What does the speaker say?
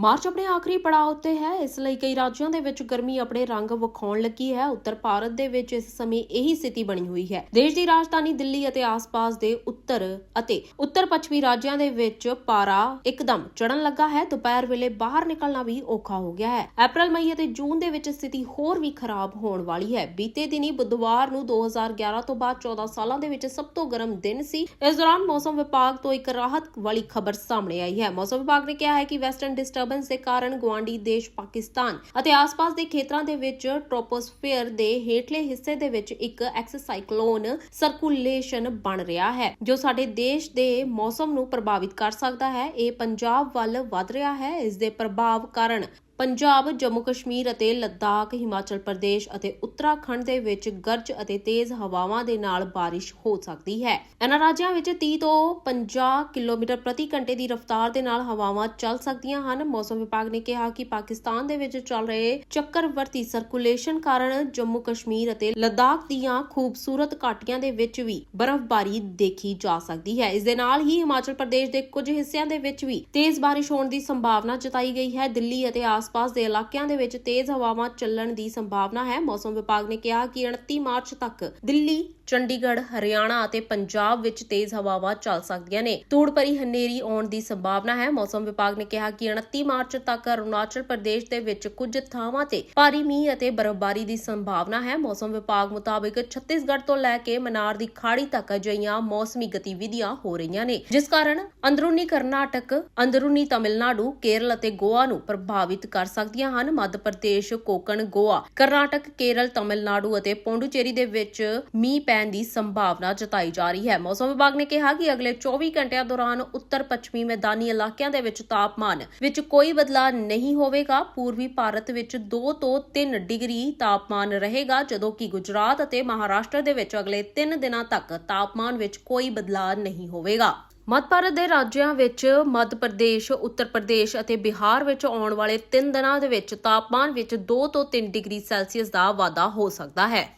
March ਆਪਣੇ ਆਖਰੀ ਪੜਾਅ ਉੱਤੇ ਹੈ। ਇਸ ਲਈ ਕਈ ਰਾਜਾਂ ਦੇ ਵਿੱਚ ਗਰਮੀ ਆਪਣੇ ਰੰਗ ਵਿਖਾਉਣ ਲੱਗੀ ਹੈ। ਉੱਤਰ ਭਾਰਤ ਦੇ ਵਿੱਚ ਇਸ ਸਮੇਂ ਇਹੀ ਸਥਿਤੀ ਬਣੀ ਹੋਈ ਹੈ। ਦੇਸ਼ ਦੀ ਰਾਜਧਾਨੀ ਦਿੱਲੀ ਅਤੇ ਆਸ-ਪਾਸ ਦੇ ਉੱਤਰ ਅਤੇ ਉੱਤਰ ਪੱਛਮੀ ਰਾਜਾਂ ਦੇ ਵਿੱਚ ਪਾਰਾ ਇੱਕਦਮ ਚੜਨ ਲੱਗਾ ਹੈ। ਦੁਪਹਿਰ ਵੇਲੇ ਬਾਹਰ ਨਿਕਲਣਾ ਵੀ ਔਖਾ ਹੋ ਗਿਆ ਹੈ। ਅਪ੍ਰੈਲ, ਮਈ ਅਤੇ ਜੂਨ ਦੇ ਵਿੱਚ ਸਥਿਤੀ ਹੋਰ ਵੀ ਖਰਾਬ ਹੋਣ ਵਾਲੀ ਹੈ। ਬੀਤੇ ਦਿਨੀ ਬੁੱਧਵਾਰ ਨੂੰ 2011 ਤੋਂ ਬਾਅਦ 14 ਸਾਲਾਂ ਦੇ ਵਿੱਚ ਸਭ ਤੋਂ ਗਰਮ ਦਿਨ ਸੀ। ਇਸ ਦੌਰਾਨ ਮੌਸਮ ਵਿਭਾਗ ਤੋਂ ਇੱਕ ਰਾਹਤ ਵਾਲੀ ਖਬਰ ਸਾਹਮਣੇ ਆਈ ਹੈ। ਮੌਸਮ ਵਿਭਾਗ ਨੇ ਕਿਹਾ ਹੈ ਕਿ ਵੈਸਟਰਨ ਡਿਸਟਰਬ ਡਿਸਟਰਬੈਂਸ ਦੇ ਕਾਰਨ ਗਵਾਂਡੀ ਦੇਸ਼ ਪਾਕਿਸਤਾਨ ਅਤੇ ਆਸ-ਪਾਸ ਦੇ ਖੇਤਰਾਂ ਦੇ ਵਿੱਚ ਟ੍ਰੋਪੋਸਫੀਅਰ ਦੇ ਹੇਠਲੇ ਹਿੱਸੇ ਦੇ ਵਿੱਚ ਇੱਕ ਐਕਸਸਾਈਕਲੋਨ ਸਰਕੂਲੇਸ਼ਨ ਬਣ ਰਿਹਾ ਹੈ, ਜੋ ਸਾਡੇ ਦੇਸ਼ ਦੇ ਮੌਸਮ ਨੂੰ ਪ੍ਰਭਾਵਿਤ ਕਰ ਸਕਦਾ ਹੈ। ਇਹ ਪੰਜਾਬ ਵੱਲ ਵੱਧ ਰਿਹਾ ਹੈ। ਇਸ ਦੇ ਪ੍ਰਭਾਵ ਕਾਰਨ ਪੰਜਾਬ, ਜੰਮੂ ਕਸ਼ਮੀਰ ਅਤੇ ਲੱਦਾਖ, ਹਿਮਾਚਲ ਪ੍ਰਦੇਸ਼ ਅਤੇ ਉੱਤਰਾਖੰਡ ਦੇ ਵਿੱਚ ਗਰਜ ਅਤੇ ਤੇਜ਼ ਹਵਾਵਾਂ ਦੇ ਨਾਲ ਬਾਰਿਸ਼ ਹੋ ਸਕਦੀ ਹੈ। ਇਹਨਾਂ ਰਾਜਾਂ ਵਿੱਚ 30 ਤੋਂ 50 ਕਿਲੋਮੀਟਰ ਪ੍ਰਤੀ ਘੰਟੇ ਦੀ ਰਫ਼ਤਾਰ ਦੇ ਨਾਲ ਹਵਾਵਾਂ ਚੱਲ ਸਕਦੀਆਂ ਹਨ। ਮੌਸਮ ਵਿਭਾਗ ਨੇ ਕਿਹਾ ਕਿ ਪਾਕਿਸਤਾਨ ਦੇ ਵਿੱਚ ਚੱਲ ਰਹੇ ਚੱਕਰਵਰਤੀ ਸਰਕੂਲੇਸ਼ਨ ਕਾਰਨ ਜੰਮੂ ਕਸ਼ਮੀਰ ਅਤੇ ਲੱਦਾਖ ਦੀਆਂ ਖੂਬਸੂਰਤ ਘਾਟੀਆਂ ਦੇ ਵਿੱਚ ਵੀ ਬਰਫ਼ਬਾਰੀ ਦੇਖੀ ਜਾ ਸਕਦੀ ਹੈ। ਇਸ ਦੇ ਨਾਲ ਹੀ ਹਿਮਾਚਲ ਪ੍ਰਦੇਸ਼ ਦੇ ਕੁਝ ਹਿੱਸਿਆਂ ਦੇ ਵਿੱਚ ਵੀ ਤੇਜ਼ ਬਾਰਿਸ਼ ਹੋਣ ਦੀ ਸੰਭਾਵਨਾ ਜਤਾਈ ਗਈ ਹੈ। ਦਿੱਲੀ ਅਤੇ ਆਸ ਆਸ-ਪਾਸ ਦੇ ਇਲਾਕਿਆਂ ਦੇ ਵਿੱਚ ਤੇਜ਼ ਹਵਾਵਾਂ ਚੱਲਣ ਦੀ ਸੰਭਾਵਨਾ ਹੈ। ਮੌਸਮ ਵਿਭਾਗ ਨੇ ਕਿਹਾ ਕਿ 29 ਮਾਰਚ ਤੱਕ ਦਿੱਲੀ, ਚੰਡੀਗੜ੍ਹ, ਹਰਿਆਣਾ ਅਤੇ ਪੰਜਾਬ ਵਿੱਚ ਤੇਜ਼ ਹਵਾਵਾਂ ਚੱਲ ਸਕਦੀਆਂ ਨੇ। ਧੂੜ ਭਰੀ ਹਨੇਰੀ ਆਉਣ ਦੀ ਸੰਭਾਵਨਾ ਹੈ। ਮੌਸਮ ਵਿਭਾਗ ਨੇ ਕਿਹਾ ਕਿ 29 ਮਾਰਚ ਤੱਕ ਅਰੁਣਾਚਲ ਪ੍ਰਦੇਸ਼ ਦੇ ਵਿੱਚ ਕੁਝ ਥਾਵਾਂ ਤੇ ਭਾਰੀ ਮੀਂਹ ਅਤੇ ਬਰਫ਼ਬਾਰੀ ਦੀ ਸੰਭਾਵਨਾ ਹੈ। ਮੌਸਮ ਵਿਭਾਗ ਮੁਤਾਬਿਕ ਛੱਤੀਸਗੜ੍ਹ ਤੋਂ ਲੈ ਕੇ ਮਨਾਰ ਦੀ ਖਾੜੀ ਤੱਕ ਅਜਿਹੀਆਂ ਮੌਸਮੀ ਗਤੀਵਿਧੀਆਂ ਹੋ ਰਹੀਆਂ ਨੇ, ਜਿਸ ਕਾਰਨ ਅੰਦਰੂਨੀ ਕਰਨਾਟਕ, ਅੰਦਰੂਨੀ ਤਮਿਲਨਾਡੂ, ਕੇਰਲ ਅਤੇ ਗੋਆ ਨੂੰ ਪ੍ਰਭਾਵਿਤ ਕਰ ਸਕਦੀਆਂ ਹਨ। ਮੱਧ ਪ੍ਰਦੇਸ਼, ਕੋਕਣ, ਗੋਆ, ਕਰਨਾਟਕ, ਕੇਰਲ, ਤਮਿਲਨਾਡੂ ਅਤੇ ਪੌਂਡੂਚੇਰੀ ਦੇ ਵਿੱਚ ਮੀਂਹ ਪੈਣ ਦੀ ਸੰਭਾਵਨਾ ਜਤਾਈ ਜਾ ਰਹੀ ਹੈ। ਮੌਸਮ ਵਿਭਾਗ ਨੇ ਕਿਹਾ ਕਿ ਅਗਲੇ 24 ਘੰਟਿਆਂ ਦੌਰਾਨ ਉੱਤਰ ਪੱਛਮੀ ਮੈਦਾਨੀ ਇਲਾਕਿਆਂ ਦੇ ਵਿੱਚ ਤਾਪਮਾਨ ਵਿੱਚ ਕੋਈ ਬਦਲਾਅ ਨਹੀਂ ਹੋਵੇਗਾ। ਪੂਰਬੀ ਭਾਰਤ ਵਿੱਚ 2 ਤੋਂ 3 ਡਿਗਰੀ ਤਾਪਮਾਨ ਰਹੇਗਾ, ਜਦੋਂ ਕਿ ਗੁਜਰਾਤ ਅਤੇ ਮਹਾਰਾਸ਼ਟਰ ਦੇ ਵਿੱਚ ਅਗਲੇ 3 ਦਿਨਾਂ ਤੱਕ ਤਾਪਮਾਨ ਵਿੱਚ ਕੋਈ ਬਦਲਾਅ ਨਹੀਂ ਹੋਵੇਗਾ। ਮੱਧ ਭਾਰਤ ਦੇ ਰਾਜਿਆਂ ਵਿੱਚ ਮੱਧ ਪ੍ਰਦੇਸ਼, ਉੱਤਰ ਪ੍ਰਦੇਸ਼ ਅਤੇ ਬਿਹਾਰ ਵਿੱਚ ਆਉਣ ਵਾਲੇ 3 ਦਿਨਾਂ ਦੇ ਵਿੱਚ ਤਾਪਮਾਨ ਵਿੱਚ 2 ਤੋਂ 3 ਡਿਗਰੀ ਸੈਲਸੀਅਸ ਦਾ ਵਾਧਾ ਹੋ ਸਕਦਾ ਹੈ।